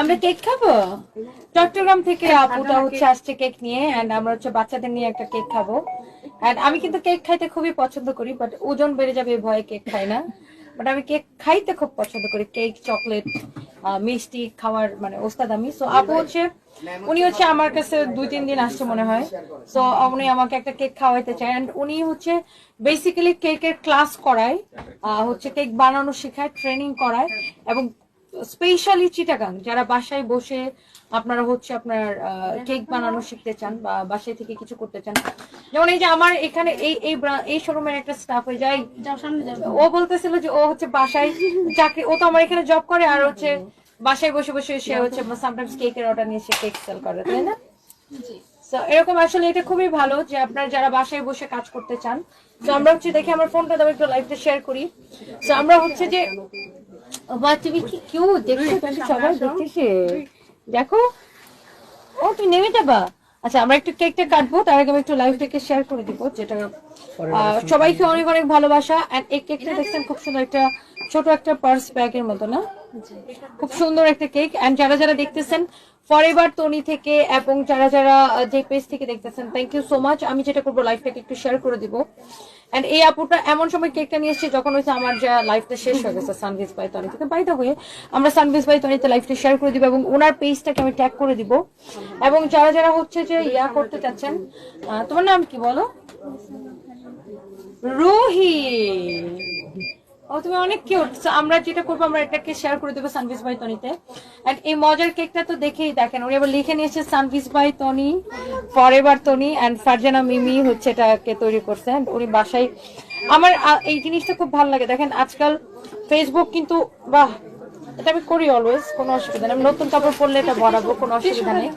আমরা কেক খাব? চট্টগ্রাম থেকে আপুটা হচ্ছে আসছে কেক নিয়ে এন্ড আমরা হচ্ছে বাচ্চাদের নিয়ে একটা কেক খাব। এন্ড আমি কিন্তু কেক খাইতে খুবই পছন্দ করি বাট ওজন বেড়ে যাবে ভয়ে কেক খাই না। বাট আমি কেক খাইতে খুব পছন্দ করি কেক চকলেট মিষ্টি খাওয়ার মানে ওস্তাদ আমি। সো আপু হচ্ছে উনি হচ্ছে আমার কাছে দুই তিন দিন আসছে মনে হয়। সো উনি আমাকে একটা কেক খাওয়াইতে চায় এন্ড উনি হচ্ছে বেসিক্যালি কেকের ক্লাস করায় আহ, হচ্ছে কেক বানানো শেখায় ট্রেনিং করায় এবং স্পেশালি চিটাগাং যারা বাসায় বসে আপনারা হচ্ছে আপনার কেক বানানো শিখতে চান বা বাসায় থেকে কিছু করতে চান। যেমন এই যে আমার এখানে এই এই এই শোরুমের একটা স্টাফ হয়ে যায়। ও বলতেছিল যে ও হচ্ছে বাসায় চাকরি ও তো আমার এখানে জব করে আর হচ্ছে বাসায় বসে বসে সে হচ্ছে সামটাইমস কেকের অর্ডার নিয়ে সে কেক সেল করে তাই না? তো এরকম আসলে এটা খুবই ভালো যে আপনারা যারা বাসায় বসে কাজ করতে চান। তো আমরা হচ্ছে দেখি আমার ফোনটা দাও একটু লাইভটা শেয়ার করি। তো আমরা হচ্ছে যে বা তুমি কি কিউ দেখছ? তুমি সবাই দেখতেছে। দেখো। ও তুই নেমে যাবা। আচ্ছা আমরা একটু কেকটা কাটবো তার আগে আমি একটু লাইভটাকে শেয়ার করে দিব যেটা সবাইকে অনেক অনেক ভালোবাসা। এন্ড এই কেকটা দেখছেন খুব সুন্দর একটা ছোট একটা পার্স ব্যাগ এর মতো না? খুব সুন্দর একটা কেক। এন্ড যারা যারা দেখতেছেন ফরএভার তনি থেকে এবং যারা যারা যে পেজ থেকে দেখতেছেন থ্যাংক ইউ সো মাচ আমি যেটা করব লাইফটাকে একটু শেয়ার করে দিব। এন্ড এই আপুটা এমন সময় কেকটা নিয়ে এসেছে যখন হচ্ছে আমার যা লাইফটা শেষ হয়ে গেছে সানভিস বাই তনি থেকে। বাইদা হয়ে আমরা সানভিস বাই তনিতে লাইফটা শেয়ার করে দিব এবং ওনার পেজটাকে আমি ট্যাগ করে দিব। এবং যারা যারা হচ্ছে যে ইয়া করতে চাচ্ছেন তোমার নাম কি বলো? রুহি। ও, তুমি অনেক কিউট আমরা যেটা করব, আমরা এটাকে শেয়ার করে দেবো সানভিস বাই তনিতে এন্ড এই মজার কেকটা তো দেখেই দেখেন, উনি আবার লিখে নিয়েছে Sanvees by Tony forever Tony and Farzana Mimi হচ্ছে এটাকে তৈরি করছে। উনি বাসায় আমার এই জিনিসটা খুব ভালো লাগে। দেখেন আজকাল ফেসবুক কিন্তু, বাহ এটা আমি করি অলওয়েজ কোনো অসুবিধা নেই। নতুন কাপড় পরলে এটা ভরাবো কোনো অসুবিধা নেই।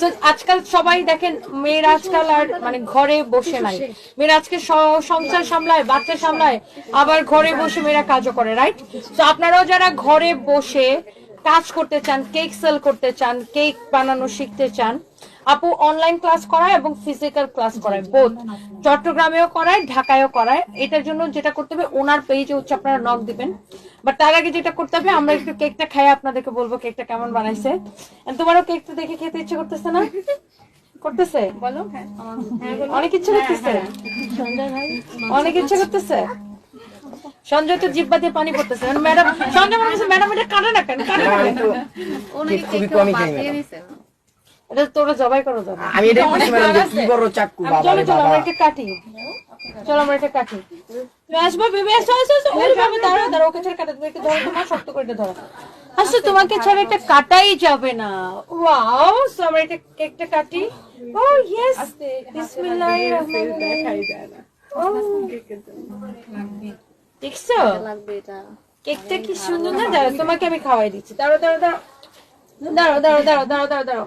তো আজকাল সবাই দেখেন, মেয়েরা আজকাল আর মানে ঘরে বসে নাই। মেয়েরা আজকে সংসার সামলায়, বাচ্চা সামলায়, আবার ঘরে বসে মেয়েরা কাজও করে রাইট তো আপনারাও যারা ঘরে বসে কাজ করতে চান কেক সেল করতে চান কেক বানানো শিখতে চান আপু অনলাইন ক্লাস করায় এবং ফিজিক্যাল ক্লাস করায় বোধ চট্টগ্রামেও করায় ঢাকায়ও করায়। এটার জন্য যেটা করতে হবে ওনার পেজে হচ্ছে আপনারা নক দিবেন। বাট তার আগে যেটা করতে হবে আমরা একটু কেকটা খাই আপনাদেরকে বলব কেকটা কেমন বানাইছে। তোমারও কেকটা দেখে খেতে ইচ্ছে করতেছে না? করতেছে? বলো। হ্যাঁ অনেক ইচ্ছে করতেছে? অনেক ইচ্ছে করতেছে? সঞ্জয় তো জিব্বা দিয়ে পানি পড়তেছে। ম্যাডাম সঞ্জয় ম্যাডাম এটা কাটে না কেন? কাটে না এটা তোরা জবাই করো যাবে আমি ম্যাডাম যে কি বড় চাক্কু বাবা চলো চলো আমরা এটা কাটি চলো আমরা এটা কাটি তুমি আসবা বেবি আসো আসো আসো। ওই ভাবে দাঁড়াও দাঁড়াও ওকে ছেড়ে কাটা তুমি একটু ধরো তোমার শক্ত করে এটা ধরো। আসলে তোমাকে ছাড়া এটা কাটাই যাবে না। ওয়াও সো আমরা এটা কেকটা কাটি ও ইয়েস বিসমিল্লাহির রহমানির রহিম ও। দেখছ? লাগবে এটা। কেকটা কি সুন্দর না? দাঁড়াও তোমাকে আমি খাওয়াই দিচ্ছি। দাঁড়াও দাঁড়াও দাঁড়াও দাঁড়াও দাঁড়াও। দাঁড়াও দাঁড়াও দাঁড়াও দাঁড়াও দাঁড়াও,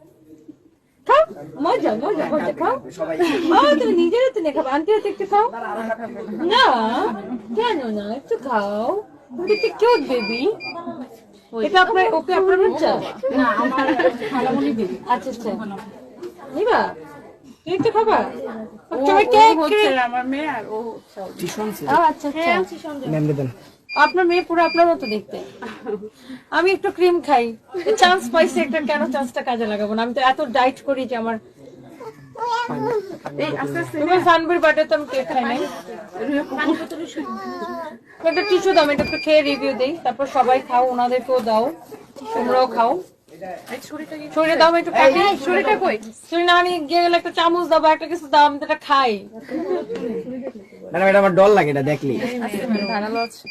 খাও মজা মজা মজা খাও। ও তুমি নিজের হাতে নিয়ে খাবে আন্টি হাতে একটু খাও। না কেন না একটু খাও। তুমি দেখতে কিউট বেবি এটা আপনার ওকে আপনার বাচ্চা? না আমার খালামণি আচ্ছা আচ্ছা। নিবা তুমি একটু খাবা। মেয়ে আর ও আচ্ছা আচ্ছা। আপনার মেয়ে পুরো আপনার মতো দেখতে। আমি একটু ক্রিম খাই। চান্স পাইছি একটা কেন চান্সটা কাজে লাগাবো না? আমি তো এত ডাইট করি যে আমার তুমি তো আমি কেক খাই নাই। পানি বোতলে শুধু একটা টিস্যু দাও এটা একটু খেয়ে রিভিউ দিই। তারপর সবাই খাও ওনাদেরকেও দাও তোমরাও খাও। দাও একটু কাটি। কই? না আমি গিয়ে গেলে একটা চামচ দাও একটা কিছু দাও আমি তো এটা খাই। ম্যাডাম এটা আমার ডল লাগে এটা দেখলি? ধারালো আছে।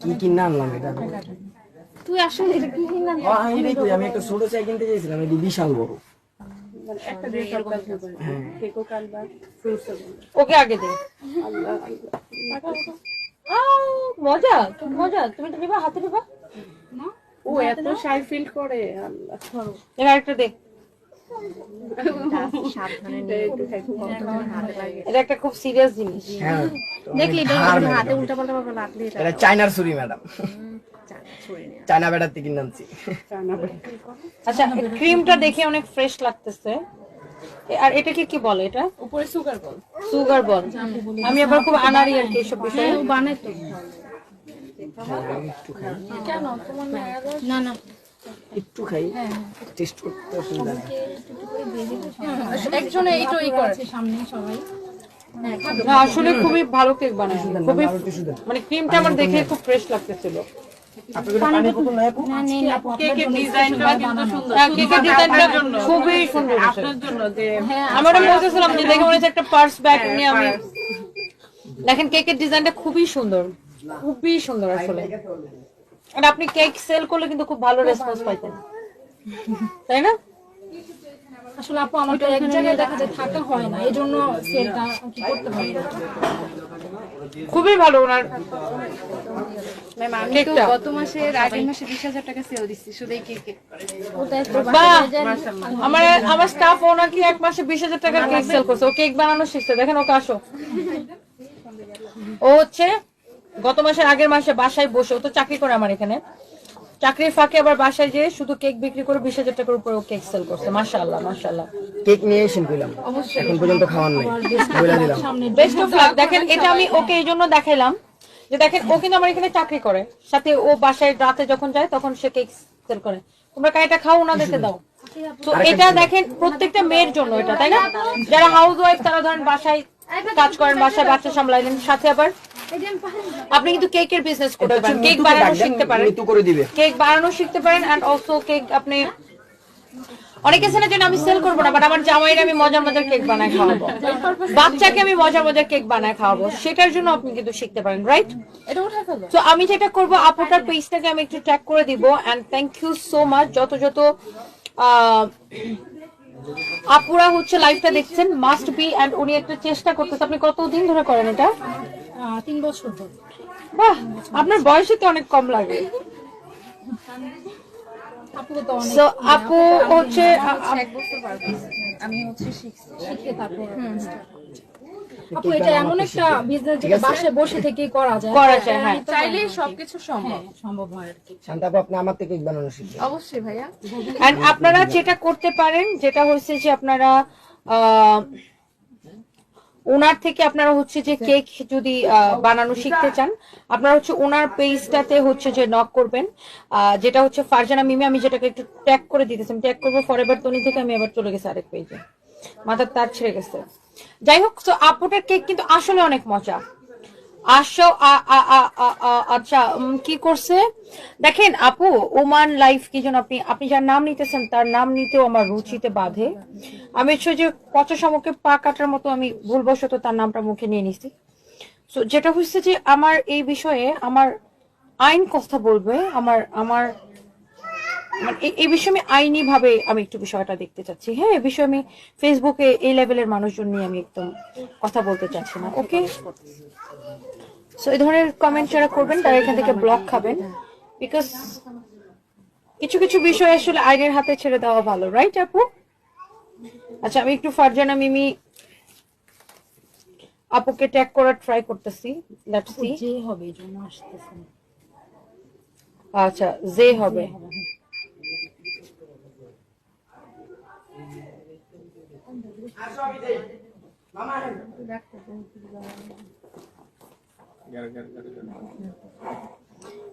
কি কিনে আনলাম এটা? তুই আসলে এটা কি কিনলাম ও, আমি এটাই আমি একটা ছোট চাই কিনতে চাইছিলাম এটি বিশাল বড়। একটা দিয়ে কালবা কেকও কালবা ফ্রুটসও ওকে আগে দে। মজা খুব মজা। তুমি তো নিবা হাতে নিবা। ও এত শাই ফিল করে আল্লাহ। এবার একটা দে। এটা একটা খুব সিরিয়াস জিনিস। হ্যাঁ দেখলি হাতে উল্টা পাল্টা ভাবে লাগলে এটা এটা চায়নার ছুরি ম্যাডাম। চায়না থেকে নামছি আচ্ছা ক্রিমটা দেখে অনেক ফ্রেশ লাগতেছে। আর এটাকে কি বলে এটা? উপরে সুগার বল সুগার বল আমি আবার খুব আনারি আর কি এসব বিষয়ে। বানাই তো। একটু খাই। না না। একটু খাই। টেস্ট করতে অসুবিধা নেই। একজনে এইটাই করে। না আসলে খুবই ভালো কেক বানায় খুবই মানে ক্রিমটা আমার দেখে খুব ফ্রেশ লাগতেছিল। ডিজাইনটা খুবই সুন্দর আপনার জন্য যে আমি বলতেছিলাম যে দেখে মনে হচ্ছে একটা পার্স ব্যাগ নিয়ে আমি দেখেন কেকের ডিজাইনটা খুবই সুন্দর। খুবই সুন্দর আসলে। আর আপনি কেক সেল করলে কিন্তু খুব ভালো রেসপন্স পাইতেন। তাই না? আসলে আপু আমার তো এক জায়গায় দেখা যায় থাকা হয় না এই জন্য সেলটা কি করতে হয় খুবই ভালো ওনার ম্যাম আমি তো গত মাসের আগের মাসে বিশ হাজার টাকা সেল দিচ্ছি শুধু এই কেকে আমার আমার স্টাফ ও নাকি এক মাসে বিশ হাজার টাকার কেক সেল করছে। ও কেক বানানো শিখছে। দেখেন ওকে আসো। ও হচ্ছে গত মাসের আগের মাসে বাসায় বসে ও তো চাকরি করে আমার এখানে। চাকরির ফাঁকে আবার বাসায় যেয়ে শুধু কেক বিক্রি করে বিশ হাজার টাকার উপরে ও কেক সেল করছে। মাশাআল্লাহ মাশাআল্লাহ। কেক নিয়ে এসেন কইলাম। এখন পর্যন্ত খাওয়ার নাই। বলে দিলাম। বেস্ট অফ লাক দেখেন এটা আমি ওকে এই জন্য দেখাইলাম যে দেখেন ও কিন্তু আমার এখানে চাকরি করে। সাথে ও বাসায় রাতে যখন যায় তখন সে কেক সেল করে। তোমরা কাইটা খাও ওনাদেরকে দাও। তো এটা দেখেন প্রত্যেকটা মেয়ের জন্য এটা তাই না? যারা হাউস ওয়াইফ তারা ধরেন বাসায় কাজ করেন বাসায় বাচ্চা সামলাইলেন সাথে আবার আপনি কিন্তু কেকের বিজনেস করতে পারেন। কেক বানানো শিখতে পারেন। করে দিবে। কেক বানানো শিখতে পারেন এন্ড অলসো কেক আপনি অনেকে আছে না যে আমি সেল করব না বাট আমার জামাইরা আমি মজার মজার কেক বানায় খাওয়াবো। বাচ্চাকে আমি মজার মজার কেক বানায় খাওয়াবো। সেটার জন্য আপনি কিন্তু শিখতে পারেন রাইট এটা তো আমি যেটা করব আপুটার পেজটাকে আমি একটু ট্যাগ করে দিব and thank you so much যত যত আপুরা হচ্ছে লাইভটা দেখছেন মাস্ট বি এন্ড উনি একটা চেষ্টা করতেছে। আপনি কতদিন ধরে করেন এটা? তিন বছর ধরে। বাহ আপনার বয়সে তো অনেক কম লাগে। আপু তো অনেক তো আপু হচ্ছে আ- আ- এক বছর আমি হচ্ছে শিখে তারপর আপু এটা এমন একটা বিজনেস যেটা বাসায় বসে থেকেই করা যায়। করা যায়, হ্যাঁ। চাইলেই সবকিছু সম্ভব। হ্যাঁ, সম্ভব হয় আর কি। শান্তা আপনি আমার থেকে বানানো শিখবেন অবশ্যই ভাইয়া। আপনারা যেটা করতে পারেন যেটা হচ্ছে যে আপনারা আহ, ওনার থেকে আপনারা হচ্ছে যে কেক যদি আহ, বানানো শিখতে চান আপনারা হচ্ছে ওনার পেজটাতে হচ্ছে যে নক করবেন। আহ, যেটা হচ্ছে ফারজানা মিমি আমি যেটাকে একটু ট্যাগ করে দিতেছি আমি ট্যাগ করব ফরএভার তনি থেকে আমি এবার চলে গেছি আরেক পেজে মাথার তার ছেড়ে গেছে। যাই হোক তো আপুটার কেক কিন্তু আসলে অনেক মজা। আসো আচ্ছা কি করছে? দেখেন, আপু, ওমান লাইফ কি যেন আপনি আপনি যার নাম নিতেছেন, তার নাম নিতেও আমার রুচিতে বাধে। আমি হচ্ছে যে পচা শামুকে পা কাটার মতো আমি ভুলবশত তার নামটা মুখে নিয়ে নিছি। তো যেটা হচ্ছে যে আমার এই বিষয়ে আমার আইন কথা বলবে, আমার আমার মানে এই- বিষয়ে আমি আইনি ভাবে আমি একটু বিষয়টা দেখতে চাচ্ছি। হ্যাঁ এই বিষয়ে আমি ফেসবুকে এই লেভেলের মানুষজন নিয়ে আমি একদম কথা বলতে চাচ্ছি না ওকে সো এই ধরনের কমেন্ট যারা করবেন তারা এখান থেকে ব্লক খাবেন। বিকজ কিছু কিছু বিষয় আসলে আইনের হাতে ছেড়ে দেওয়া ভালো রাইট আপু? আচ্ছা আমি একটু ফারজানা মিমি আপুকে ট্যাগ করার ট্রাই করতেছি। লেটস সি যে হবে জন্য আসতেছে। আচ্ছা জে হবে।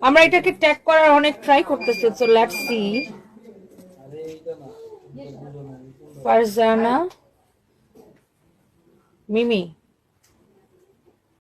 আমরা এটাকে ট্যাগ করার অনেক ট্রাই করতেছি so let's see Farzana Mimi